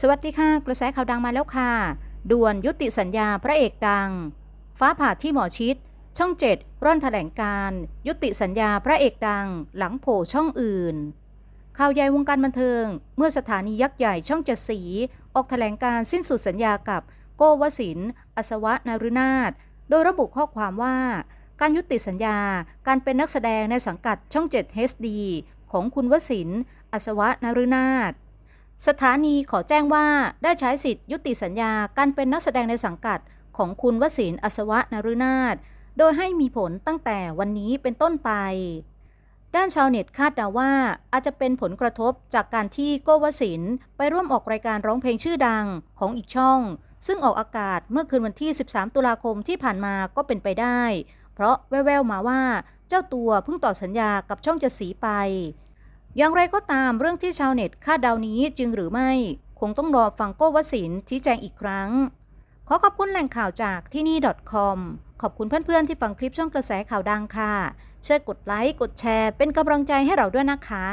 สวัสดีค่ะ กระแสข่าวดังมาแล้วค่ะ ด่วนยุติสัญญาพระเอกดัง ฟ้าผ่าที่หมอชิด ช่องเจ็ดร่อนแถลงการ ยุติสัญญาพระเอกดัง หลังโผล่ช่องอื่น ข่าวใหญ่วงการบันเทิง เมื่อสถานียักษ์ใหญ่ช่องเจ็ดสี ออกแถลงการสิ้นสุดสัญญากับโกวสินทร์อัศวะนารุนาถโดยระบุข้อความว่า การยุติสัญญาการเป็นนักแสดงในสังกัดช่อง 7 HD ของคุณวสินทร์อัศวะนารุนาถ สถานีขอแจ้งว่าได้ใช้สิทธิยุติสัญญาการเป็นนักแสดงในสังกัดของคุณวสินอัศวะนรุนาถโดยให้มีผลตั้งแต่วันนี้เป็นต้นไป ด้านชาวเน็ตคาดเดาว่าอาจจะเป็นผลกระทบจากการที่โกวสินไปร่วมออกรายการร้องเพลงชื่อดังของอีกช่อง ซึ่งออกอากาศเมื่อคืนวันที่ 13 ตุลาคมที่ผ่านมาก็เป็นไปได้ เพราะแว่วๆมาว่าเจ้าตัวเพิ่งต่อสัญญากับช่องจะสีไป อย่างไรก็ตามเรื่องที่ชาวเน็ตคาดเดานี้จริงหรือไม่ คงต้องรอฟังโก้วสินทร์ชี้แจงอีกครั้ง ขอขอบคุณแหล่งข่าวจากที่นี่ .com ขอบคุณเพื่อนๆที่ฟังคลิปช่องกระแสข่าวดังค่ะ ช่วยกดไลค์ กดแชร์ เป็นกำลังใจให้เราด้วยนะคะ